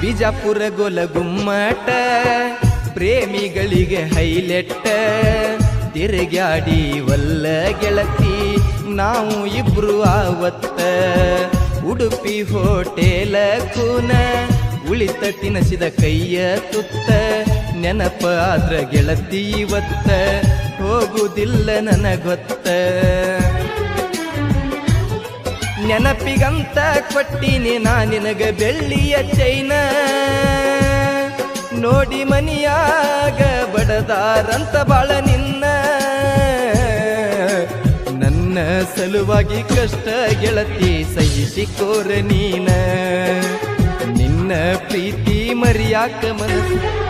ಬಿಜಾಪುರ ಗೊಲ ಗುಮ್ಮಟ ಪ್ರೇಮಿಗಳಿಗೆ ಹೈಲೆಟ್ಟ ತಿರುಗಾಡಿ ವಲ್ಲ ಗೆಳತಿ, ನಾವು ಇಬ್ರು ಆವತ್ತ, ಉಡುಪಿ ಹೋಟೆಲ ಕೂನ, ಉಳಿತ ತಿನಸಿದ ಕೈಯ ತುತ್ತ, ನೆನಪ ಆದ್ರ ಗೆಳತಿ ಇವತ್ತ, ಹೋಗುದಿಲ್ಲ ನನಗೊತ್ತ. ನೆನಪಿಗಂತ ಕೊಟ್ಟಿನಿ ನಾ ನಿನಗ ಬೆಳ್ಳಿಯ ಚೈನ. ನೋಡಿ ಮನಿಯಾಗ ಬಡದಾರಂತ ಬಾಳ ನಿನ್ನ. ನನ್ನ ಸಲುವಾಗಿ ಕಷ್ಟ ಗೆಳತಿ ಸಹಿಸಿಕೋರ ನೀನ. ನಿನ್ನ ಪ್ರೀತಿ ಮರಿಯಾಕ ಮನಸ್ಸು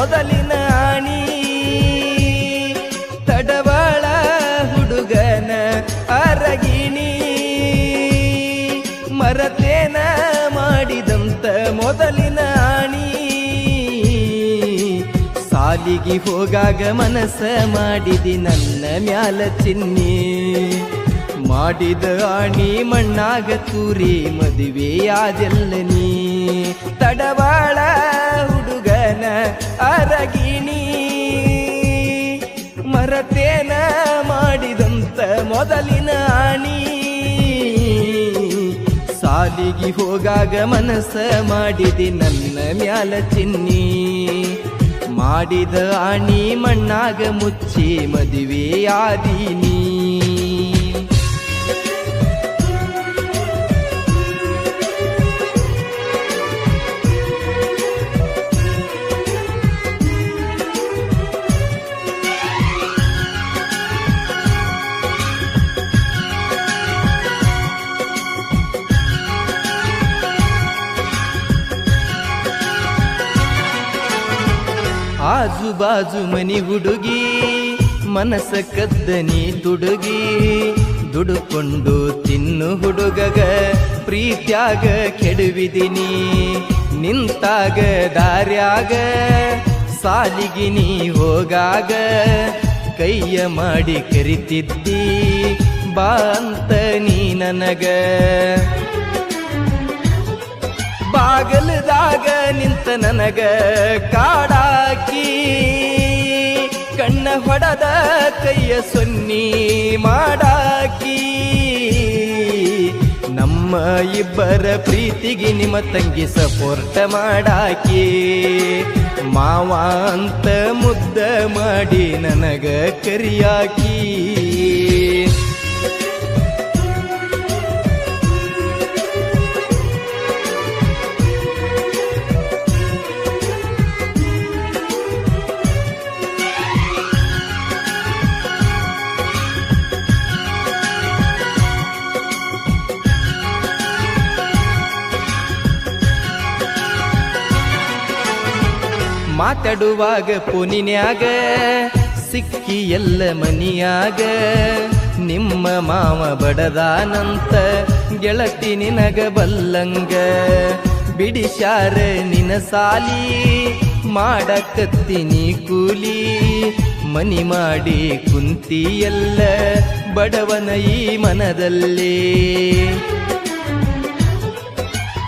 ಮೊದಲಿನ ಆಣಿ ತಡವಾಳ ಹುಡುಗನ ಅರಗಿಣಿ. ಮರತೇನ ಮಾಡಿದಂತ ಮೊದಲಿನ ಆಣಿ ಸಾಲಿಗೆ ಹೋಗಾಗ ಮನಸ್ಸ ಮಾಡಿದಿ ನನ್ನ ಮ್ಯಾಲ ಚಿನ್ನಿ. ಮಾಡಿದ ಆಣಿ ಮಣ್ಣಾಗ ತೂರಿ ಮದುವೆಯಾದೆಲ್ಲ ನೀ. ಅರಗಿಣಿ, ಮರತೇನ ಮಾಡಿದಂತ ಮೊದಲಿನ ಆಣಿ. ಸಾಲಿಗೆ ಹೋಗಾಗ ಮನಸ್ಸ ಮಾಡಿದಿ ನನ್ನ ಮ್ಯಾಲ ಚಿನ್ನಿ. ಮಾಡಿದ ಆಣಿ ಮಣ್ಣಾಗ ಮುಚ್ಚಿ ಮದುವೆಯಾದೀನಿ. ಆಜು ಬಾಜು ಮನಿ ಹುಡುಗಿ, ಮನಸ ಕದ್ದನಿ ತುಡುಗಿ, ದುಡುಕೊಂಡು ತಿನ್ನು ಹುಡುಗಗ, ಪ್ರೀತ್ಯಾಗ ಕೆಡುವಿದಿನಿ ನಿಂತಾಗ ದಾರ್ಯಾಗ ಸಾಲಿಗಿನಿ ಹೋಗಾಗ, ಕೈಯ ಮಾಡಿ ಕರಿತಿದ್ದಿ, ಬಾ ಅಂತ ನೀ ನನಗ. ಬಾಗಲದಾಗ ನಿಂತ ನನಗ ಕಾಡಾಕಿ, ಕಣ್ಣ ಹೊಡದ ಕೈಯ ಸೊನ್ನಿ ಮಾಡಾಕಿ. ನಮ್ಮ ಇಬ್ಬರ ಪ್ರೀತಿಗೆ ನಿಮ್ಮ ತಂಗಿ ಸಪೋರ್ಟ ಮಾಡಾಕಿ. ಮಾವ ಅಂತ ಮುದ್ದ ಮಾಡಿ ನನಗ ಕರಿಯಾಕಿ. ಮಾತಾಡುವಾಗ ಪುನಿನ್ಯಾಗ, ಸಿಕ್ಕಿ ಎಲ್ಲ ಮನಿಯಾಗ, ನಿಮ್ಮ ಮಾವ ಬಡದಾನಂತ ಗೆಳತಿ ನಿನಗ ಬಲ್ಲಂಗ. ಬಿಡಿಶಾರ ನಿನ ಸಾಲಿ ಮಾಡಕತ್ತೀನಿ ಕೂಲಿ, ಮನಿ ಮಾಡಿ ಕುಂತಿ ಎಲ್ಲ ಬಡವನ ಈ ಮನದಲ್ಲೇ.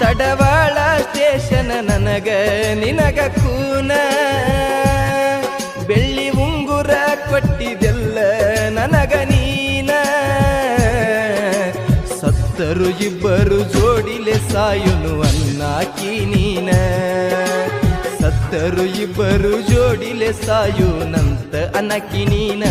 ತಡವಾಳ ಸ್ಟೇಷನ್ ನನಗ, ನಿನಗ ಕೂನ. ಬೆಳ್ಳಿ ಉಂಗುರ ಕೊಟ್ಟಿದೆಲ್ಲ ನನಗ ನೀನ. ಸತ್ತರು ಇಬ್ಬರು ಜೋಡಿಲೆ ಸಾಯುನು ಅನ್ನಾಕಿ ನೀನ. ಸತ್ತರು ಇಬ್ಬರು ಜೋಡಿಲೆ ಸಾಯುನಂತ ಅನ್ನಕಿ ನೀನ.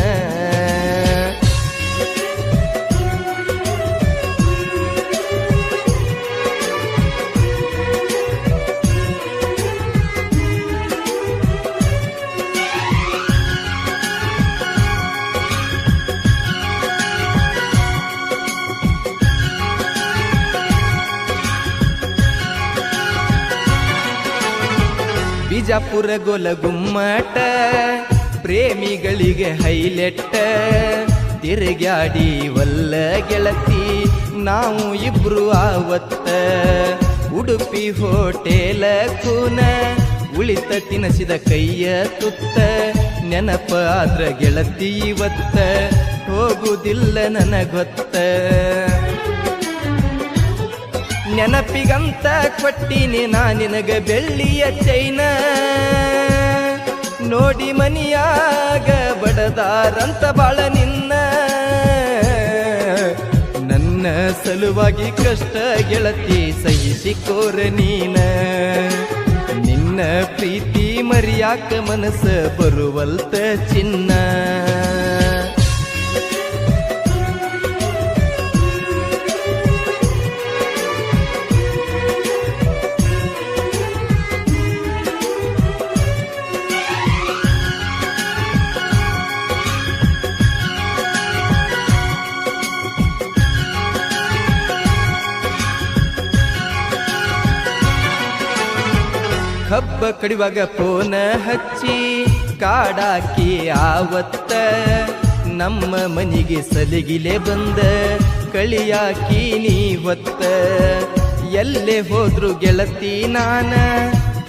ಬಿಜಾಪುರ ಗೊಲ ಗುಮ್ಮಟ ಪ್ರೇಮಿಗಳಿಗೆ ಹೈಲೆಟ್ಟ ತಿರುಗಾಡಿ ವಲ್ಲ ಗೆಳತಿ, ನಾವು ಇಬ್ರು ಆವತ್ತ. ಉಡುಪಿ ಹೋಟೆಲ ಕೂನ, ಉಳಿತ ತಿನಸಿದ ಕೈಯ ತುತ್ತ, ನೆನಪ ಆದ್ರ ಗೆಳತಿ ಇವತ್ತ, ಹೋಗುದಿಲ್ಲ ನನಗೊತ್ತ. ನೆನಪಿಗಂತ ಕೊಟ್ಟಿನಿ ನಾ ನಿನಗ ಬೆಳ್ಳಿಯ ಚೈನ. ನೋಡಿ ಮನಿಯಾಗ ಬಡದಾರಂತ ಬಾಳ ನಿನ್ನ. ನನ್ನ ಸಲುವಾಗಿ ಕಷ್ಟ ಗೆಳತಿ ಸಹಿಸಿಕೋರ ನೀನ. ನಿನ್ನ ಪ್ರೀತಿ ಮರಿಯಾಕ ಮನಸ್ಸ ಬರುವಲ್ತ ಚಿನ್ನ. ಹಬ್ಬ ಕಡಿವಾಗ ಫೋನ ಹಚ್ಚಿ ಕಾಡಾಕಿ ಆವತ್ತ. ನಮ್ಮ ಮನೆಗೆ ಸಲಿಗಿಲೆ ಬಂದ, ಕಳಿಯಾಕಿ ನೀವತ್ತ. ಎಲ್ಲೆ ಹೋದ್ರು ಗೆಳತಿ ನಾನ,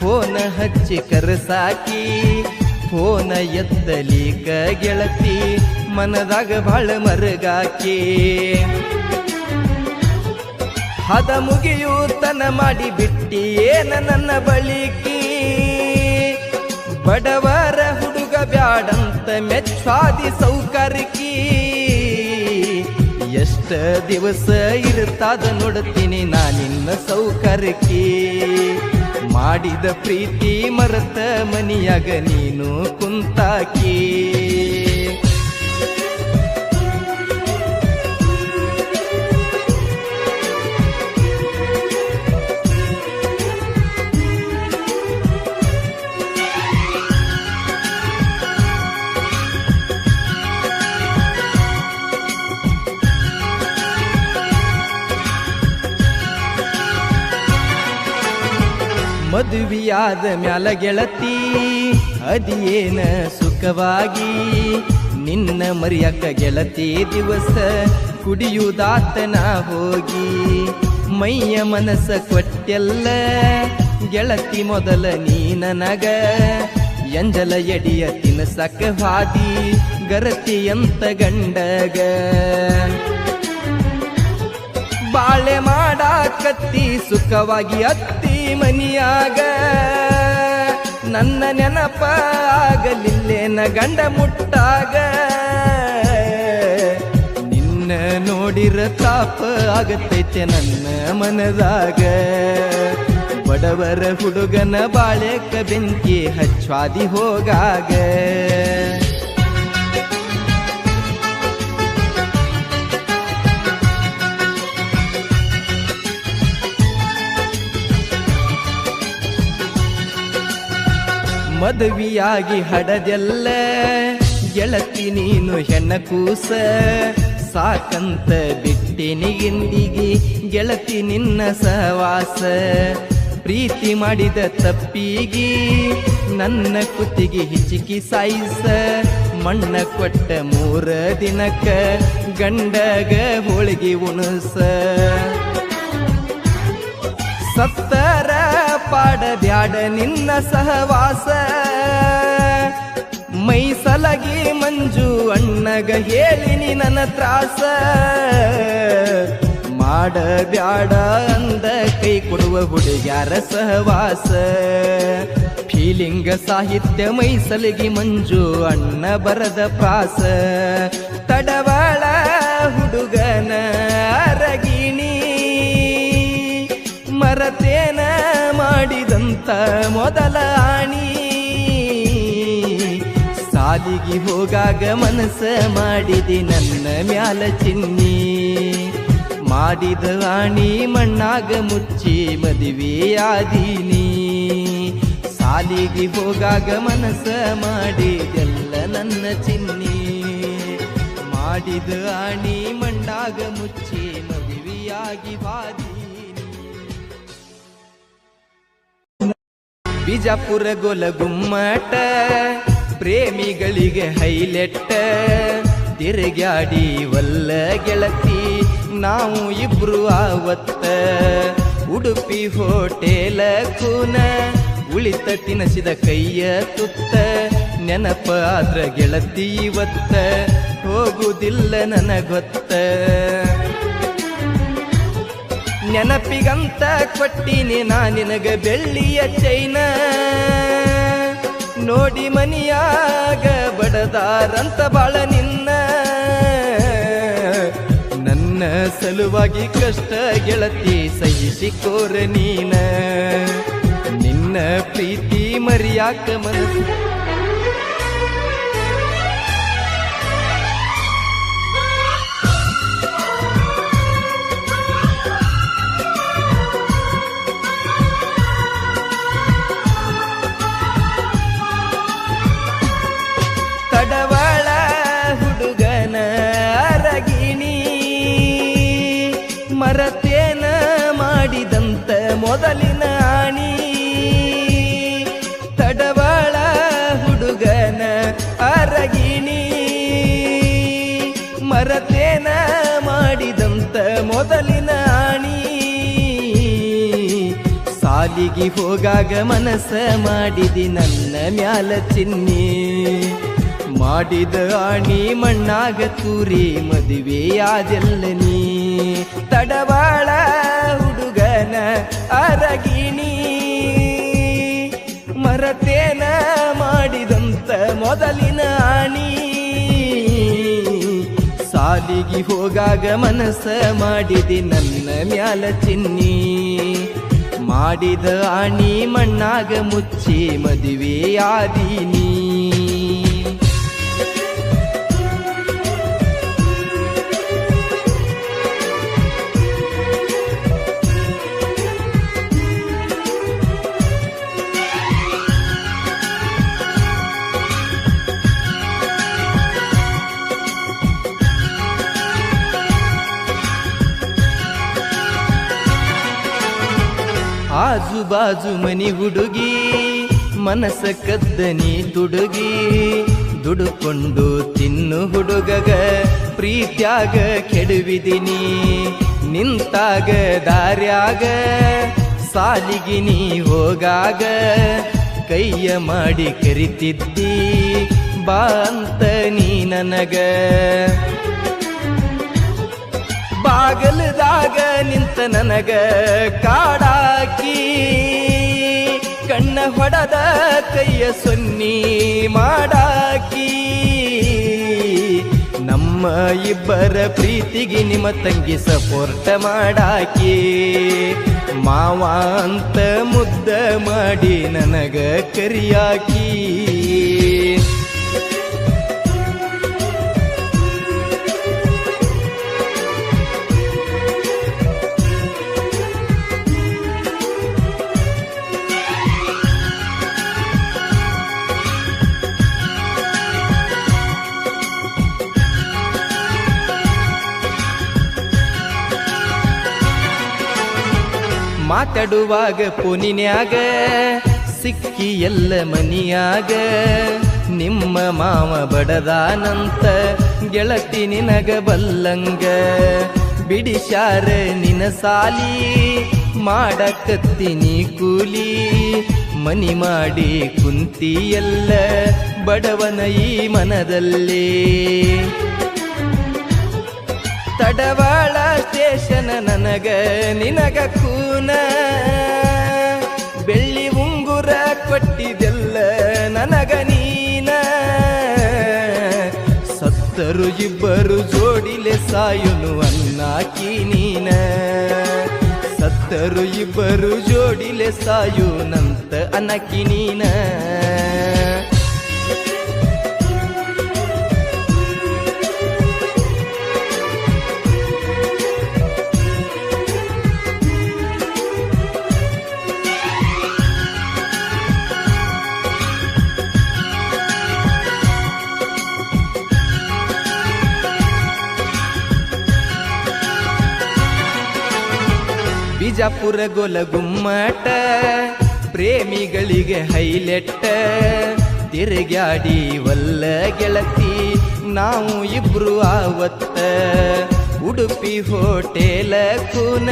ಫೋನ ಹಚ್ಚಿ ಕರೆಸಾಕಿ. ಫೋನ ಎತ್ತಲೀಕ ಗೆಳತಿ, ಮನದಾಗ ಬಾಳ ಮರಗಾಕಿ. ಹದ ಮುಗಿಯೂತನ ಮಾಡಿ ಬಿಟ್ಟಿ ಏನ ನನ್ನ ಬಳಿಕಿ. ಬಡವರ ಹುಡುಗ ಬ್ಯಾಡಂತ ಮೆಚ್ಚಾದಿ ಸೌಕರ್ಕಿ. ಎಷ್ಟ ದಿವಸ ಇರುತ್ತಾದ ನೋಡುತ್ತೀನಿ ನಾನಿನ್ನ ಸೌಕರ್ಕಿ. ಮಾಡಿದ ಪ್ರೀತಿ ಮರತ ಮನಿಯಾಗ ನೀನು ಕುಂತಾಕಿ. ಮದುವೆಯಾದ ಮ್ಯಾಲ ಗೆಳತಿ, ಅದಿಯೇನ ಸುಖವಾಗಿ? ನಿನ್ನ ಮರಿಯಕ್ಕ ಗೆಳತಿ ದಿವಸ ಕುಡಿಯುವುದಾತನ ಹೋಗಿ. ಮೈಯ ಮನಸ ಕೊಟ್ಟೆಲ್ಲ ಗೆಳತಿ ಮೊದಲ ನೀ ನನಗ. ಎಂಜಲ ಎಡಿಯ ತಿನಸಕ ಹಾದಿ, ಗರತಿ ಅಂತ ಗಂಡಗ? ಬಾಳೆ ಮಾಡಾಕತ್ತಿ ಸುಖವಾಗಿ ಅತ್ತಿ ಮನಿಯಾಗ ನನ್ನ ನೆನಪ ಆಗಲಿಲ್ಲೇನ ಗಂಡ ಮುಟ್ಟಾಗ. ನಿನ್ನ ನೋಡಿರ ತಾಪ ಆಗತೈತೆ ನನ್ನ ಮನದಾಗ. ಬಡವರ ಹುಡುಗನ ಬಾಳೆಕ ಬೆಂಕಿ ಹಚ್ಚಾದಿ ಹೋಗಾಗ. ಮದುವೆಯಾಗಿ ಹಡದೆಲ್ಲ, ಗೆಳತಿ ನೀನು ಹೆಣ್ಣ ಕೂಸ, ಸಾಕಂತ ಬಿಟ್ಟಿನಿ ಇಂದಿಗೆ, ಗೆಳತಿ ನಿನ್ನ ಸಹವಾಸ. ಪ್ರೀತಿ ಮಾಡಿದ ತಪ್ಪಿಗಿ ನನ್ನ ಕುತ್ತಿಗೆ ಹಿಚಿಕಿ ಸಾಯಿಸ. ಮಣ್ಣ ಕೊಟ್ಟ ಮೂರ ದಿನಕ್ಕ ಗಂಡಗ ಹೋಳಿಗೆ ಉಣಸ. ಸತ್ತರ ಪಾಡ ಬ್ಯಾಡ ನಿನ್ನ ಸಹವಾಸ. ಮೈ ಸಲಗಿ ಮಂಜು ಅಣ್ಣಗ ಹೇಳಿ ನಿನ್ನ ತ್ರಾಸ. ಮಾಡ ಬ್ಯಾಡ ಅಂದ ಕೈ ಕೊಡುವ ಹುಡುಗ್ಯಾರ ಸಹವಾಸ. ಫೀಲಿಂಗ ಸಾಹಿತ್ಯ ಮೈ ಸಲಗಿ ಮಂಜು ಅಣ್ಣ ಬರದ ಪ್ರಾಸ. ತಡವಾಳ ಹುಡುಗನ ಮಾಡಿದಂತ ಮೊದಲ ಆಣಿ. ಸಾಲಿಗೆ ಹೋಗಾಗ ಮನಸ್ಸ ಮಾಡಿದಿ ನನ್ನ ಮ್ಯಾಲ ಚಿನ್ನಿ. ಮಾಡಿದ ಆಣಿ ಮಣ್ಣಾಗ ಮುಚ್ಚಿ ಮದುವೆಯಾದೀನಿ. ಸಾಲಿಗೆ ಹೋಗಾಗ ಮನಸ್ಸ ಮಾಡಿದೆಲ್ಲ ನನ್ನ ಚಿನ್ನಿ. ಮಾಡಿದ ಆಣಿ ಮಣ್ಣಾಗ ಮುಚ್ಚಿ ಮದುವೆಯಾಗಿ ಬಾದೀನಿ ಬಿಜಾಪುರ ಗೊಲ ಗುಮ್ಮಟ ಪ್ರೇಮಿಗಳಿಗೆ ಹೈಲೆಟ್ಟ ತಿರುಗಾಡಿ ವಲ್ಲ ಗೆಳತಿ, ನಾವು ಇಬ್ರು ಆವತ್ತ, ಉಡುಪಿ ಹೋಟೆಲ ಕೂನ, ಉಳಿತ ತಿನಸಿದ ಕೈಯ ತುತ್ತ, ನೆನಪ ಆದ್ರ ಗೆಳತಿ ಇವತ್ತ, ಹೋಗುದಿಲ್ಲ ನನಗೊತ್ತ. ನೆನಪಿಗಂತ ಕೊಟ್ಟಿನಿ ನಾ ನಿನಗ ಬೆಳ್ಳಿಯ ಚೈನ. ನೋಡಿ ಮನಿಯಾಗ ಬಡದಾರಂತ ಬಾಳ ನಿನ್ನ. ನನ್ನ ಸಲುವಾಗಿ ಕಷ್ಟ ಗೆಳತಿ ಸಹಿಸಿಕೋರ ನೀನ. ನಿನ್ನ ಪ್ರೀತಿ ಮರಿಯಾಕ ಮನಸ್ಸು ಮೊದಲಿನ ಆಣಿ ತಡವಾಳ ಹುಡುಗನ ಅರಗಿಣಿ. ಮರತೇನ ಮಾಡಿದಂತ ಮೊದಲಿನ ಆಣಿ ಸಾಲಿಗೆ ಹೋಗಾಗ ಮನಸ್ಸ ಮಾಡಿದಿ ನನ್ನ ಮ್ಯಾಲ ಚಿನ್ನಿ. ಮಾಡಿದ ಆಣಿ ಮಣ್ಣಾಗ ತೂರಿ ಮದುವೆಯಾದೆಲ್ಲ ನೀ ತಡವಾಳ ಅರಗಿಣಿ ಮರತೇನ ಮಾಡಿದಂತ ಮೊದಲಿನ ಆಣಿ. ಸಾಲಿಗೆ ಹೋಗಾಗ ಮನಸ್ಸ ಮಾಡಿದಿ ನನ್ನ ಮ್ಯಾಲ ಚಿನ್ನಿ. ಮಾಡಿದ ಆಣಿ ಮಣ್ಣಾಗ ಮುಚ್ಚಿ ಮದುವೆಯಾದೀನಿ. ಆಜು ಬಾಜು ಮನಿ ಹುಡುಗಿ ಮನಸ್ಸ ಕದ್ದನಿ ತುಡುಗಿ, ದುಡುಕೊಂಡು ತಿನ್ನು ಹುಡುಗಗ, ಪ್ರೀತ್ಯಾಗ ಕೆಡುವಿದಿನಿ ನಿಂತಾಗ ದಾರ್ಯಾಗ ಸಾಲಿಗಿನಿ ಹೋಗಾಗ, ಕೈಯ ಮಾಡಿ ಕರಿತಿದ್ದಿ, ಬಾ ಅಂತ ನೀ ನನಗ. ಬಾಗಲದಾಗ ನಿಂತ ನನಗ ಕಾಡಾಕಿ ಕಣ್ಣ ಹೊಡದ ಕೈಯ ಸೊನ್ನಿ ಮಾಡಾಕಿ. ನಮ್ಮ ಇಬ್ಬರ ಪ್ರೀತಿಗೆ ನಿಮ್ಮ ತಂಗಿ ಸಪೋರ್ಟ ಮಾಡಾಕಿ. ಮಾವ ಅಂತ ಮುದ್ದ ಮಾಡಿ ನನಗ ಕರಿಯಾಕಿ. ಮಾತಾಡುವಾಗ ಪುನಿನ್ಯಾಗ, ಸಿಕ್ಕಿ ಎಲ್ಲ ಮನಿಯಾಗ, ನಿಮ್ಮ ಮಾವ ಬಡದಾನಂತ ಗೆಳತಿ ನಿನಗ ಬಲ್ಲಂಗ. ಬಿಡಿಶಾರ ನಿನ ಸಾಲಿ ಮಾಡಕತ್ತೀನಿ ಕೂಲಿ, ಮನಿ ಮಾಡಿ ಕುಂತಿ ಎಲ್ಲ ಬಡವನ ಈ ಮನದಲ್ಲಿ. ತಡವಾಳ ಸ್ಟೇಷನ್ ನನಗ, ನಿನಗ ಕೂನ. ಬೆಳ್ಳಿ ಉಂಗುರ ಕೊಟ್ಟಿದೆಲ್ಲ ನನಗ ನೀನ. ಸತ್ತರು ಇಬ್ಬರು ಜೋಡಿಲೆ ಸಾಯುನು ಅನ್ನಾಕಿ ನೀನ. ಸತ್ತರು ಇಬ್ಬರು ಜೋಡಿಲೆ ಸಾಯುನಂತ ಅನಕಿ ನೀನ. ಬಿಜಾಪುರ ಗೊಲಗುಮ್ಮಟ, ಪ್ರೇಮಿಗಳಿಗೆ ಹೈಲೆಟ್ಟ, ತಿರುಗ್ಯಾಡಿ ವಲ್ಲ ಗೆಳತಿ, ನಾವು ಇಬ್ರು ಆವತ್ತ. ಉಡುಪಿ ಹೋಟೆಲ ಕೂನ,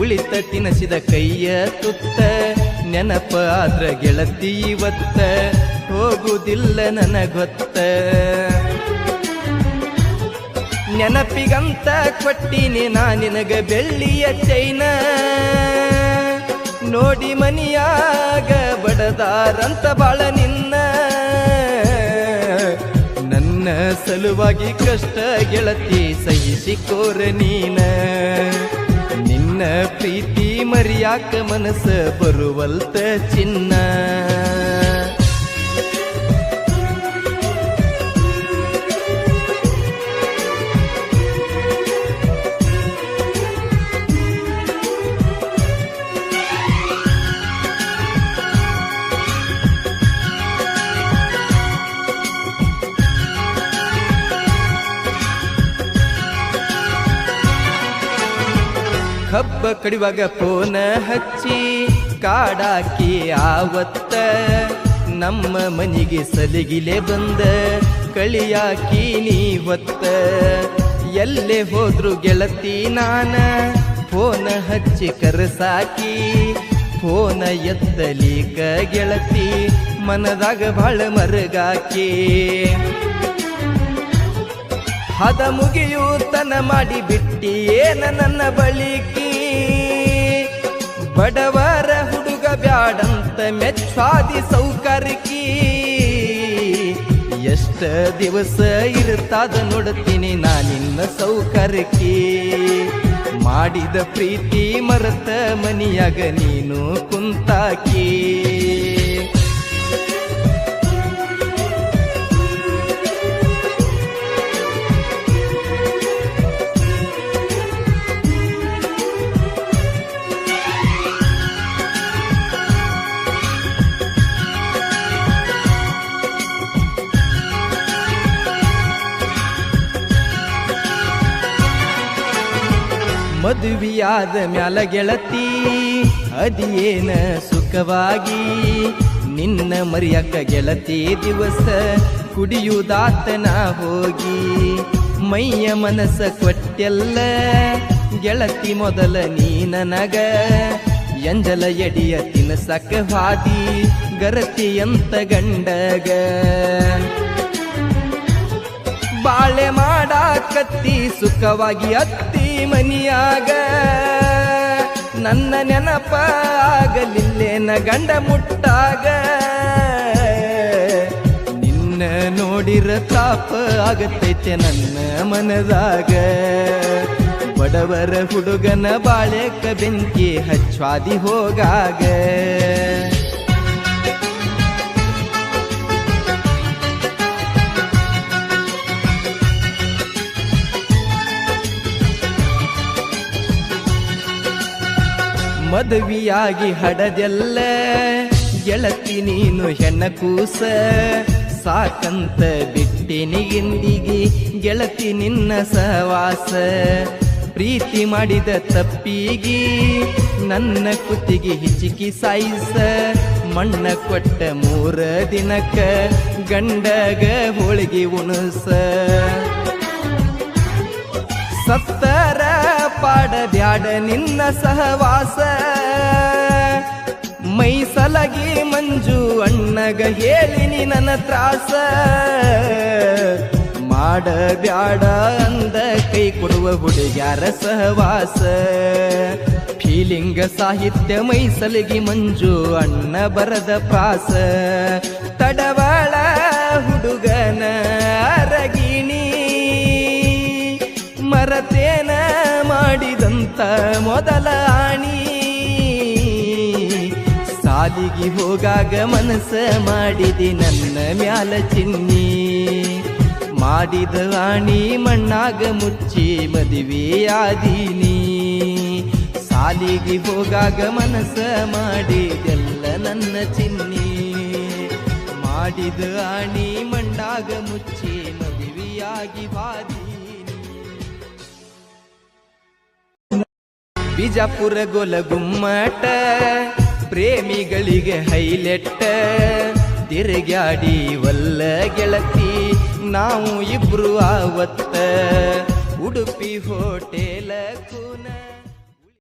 ಉಳಿತ ತಿನಸಿದ ಕೈಯ ತುತ್ತ, ನೆನಪ ಆದ್ರ ಗೆಳತಿ ಇವತ್ತ, ಹೋಗುದಿಲ್ಲ ನನಗೊತ್ತ. ನೆನಪಿಗಂತ ಕೊಟ್ಟಿನಿ ನಾ ನಿನಗ ಬೆಳ್ಳಿಯ ಚೈನ. ನೋಡಿ ಮನಿಯಾಗ ಬಡದಾರಂತ ಬಾಳ ನಿನ್ನ. ನನ್ನ ಸಲುವಾಗಿ ಕಷ್ಟ ಗೆಳತಿ ಸಹಿಸಿಕೋರ ನೀನ. ನಿನ್ನ ಪ್ರೀತಿ ಮರಿಯಾಕ ಮನಸ್ಸ ಬರುವಲ್ತ ಚಿನ್ನ. ಕಡಿವಾಗ ಫೋನ ಹಚ್ಚಿ ಕಾಡಾಕಿ ಆವತ್ತ. ನಮ್ಮ ಮನಿಗೆ ಸಲಿಗಿಲೆ ಬಂದ, ಕಳಿಯಾಕಿ ನೀವತ್ತ. ಎಲ್ಲೆ ಹೋದ್ರು ಗೆಳತಿ ನಾನ ಫೋನ ಹಚ್ಚಿ ಕರೆಸಾಕಿ. ಫೋನ ಎತ್ತಲಿಕ ಗೆಳತಿ, ಮನದಾಗ ಬಾಳ ಮರಗಾಕಿ. ಹದ ಮುಗಿಯೂತನ ಮಾಡಿ ಬಿಟ್ಟಿ ಏನ ನನ್ನ ಬಳಿಕಿ? ಬಡವರ ಹುಡುಗ ಬ್ಯಾಡಂತ ಮೆಚ್ಚಾದಿ ಸೌಕರ್ಕಿ. ಎಷ್ಟ ದಿವಸ ಇರ್ತಾದ ನೋಡ್ತೀನಿ ನಾನಿನ್ನ ನಿನ್ನ ಸೌಕರ್ಯಕ್ಕೆ ಮಾಡಿದ ಪ್ರೀತಿ ಮರತ ಮನಿಯಾಗ ನೀನು ಕುಂತಾಕಿ. ಮದುವೆಯಾದ ಮ್ಯಾಲ ಗೆಳತಿ, ಅದಿಯೇನ ಸುಖವಾಗಿ ನಿನ್ನ ಮರಿಯಕ್ಕ ಗೆಳತಿ ದಿವಸ ಕುಡಿಯುವುದಾತನ ಹೋಗಿ. ಮೈಯ ಮನಸ ಕೊಟ್ಟೆಲ್ಲ ಗೆಳತಿ ಮೊದಲ ನೀ ನನಗ, ಎಂಜಲ ಎಡಿಯ ತಿನಸಕ ಹಾದಿ ಗರತಿ ಅಂತ ಗಂಡಗ. ಬಾಳೆ ಮಾಡಾಕತ್ತಿ ಸುಖವಾಗಿ ಅತ್ತಿ ಮನಿಯಾಗ ನನ್ನ ನೆನಪ ಆಗಲಿಲ್ಲೇನ ಗಂಡ ಮುಟ್ಟಾಗ. ನಿನ್ನ ನೋಡಿರ ತಾಪ ಆಗತೈತೆ ನನ್ನ ಮನದಾಗ. ಬಡವರ ಹುಡುಗನ ಬಾಳೆಕ ಬೆಂಕಿ ಹಚ್ಚಾದಿ ಹೋಗಾಗ. ಮದುವೆಯಾಗಿ ಹಡದೆಲ್ಲ, ಗೆಳತಿ ನೀನು ಹೆಣ್ಣ ಕೂಸ, ಸಾಕಂತ ಬಿಟ್ಟಿನಿ ಇಂದಿಗೆ ಗೆಳತಿ ನಿನ್ನ ಸಹವಾಸ. ಪ್ರೀತಿ ಮಾಡಿದ ತಪ್ಪಿಗಿ ನನ್ನ ಕುತ್ತಿಗೆ ಹಿಚಿಕಿ ಸಾಯಿಸ, ಮಣ್ಣ ಕೊಟ್ಟ ಮೂರ ದಿನಕ್ಕ ಗಂಡಗ ಹೋಳಿಗೆ ಉಣಸ. ಸತ್ತರ ಪಾಡ ಬ್ಯಾಡ ನಿನ್ನ ಸಹವಾಸ. ಮೈ ಸಲಗಿ ಮಂಜು ಅಣ್ಣಗ ಹೇಳಿ ನನ್ನ ತ್ರಾಸ. ಮಾಡ ಬ್ಯಾಡ ಅಂದ ಕೈ ಕೊಡುವ ಹುಡುಗ್ಯಾರ ಸಹವಾಸ. ಫೀಲಿಂಗ ಸಾಹಿತ್ಯ ಮೈ ಸಲಗಿ ಮಂಜು ಅಣ್ಣ ಬರದ ಪ್ರಾಸ. ತಡವಾಳ ಹುಡುಗನ ಮೊದಲ ಆಣಿ. ಸಾಲಿಗೆ ಹೋಗಾಗ ಮನಸ್ಸ ಮಾಡಿದಿ ನನ್ನ ಮ್ಯಾಲ ಚಿನ್ನಿ. ಮಾಡಿದ ಆಣಿ ಮಣ್ಣಾಗ ಮುಚ್ಚಿ ಮದುವೆಯಾದೀನಿ ಸಾಲಿಗೆ ಹೋಗಾಗ ಮನಸ್ಸ ಮಾಡಿದೆಲ್ಲ ನನ್ನ ಚಿನ್ನಿ. ಮಾಡಿದ ಆಣಿ ಮಣ್ಣಾಗ ಮುಚ್ಚಿ ಮದುವೆಯಾಗಿ ಬಾದೀನಿ ಬಿಜಾಪುರ ಗೊಲ ಗುಮ್ಮಟ ಪ್ರೇಮಿಗಳಿಗೆ ಹೈಲೆಟ್ಟ ತಿರುಗ್ಯಾಡಿ ವಲ್ಲ ಗೆಳತಿ ನಾವು ಇಬ್ರು ಆವತ್ತ ಉಡುಪಿ ಹೋಟೆಲ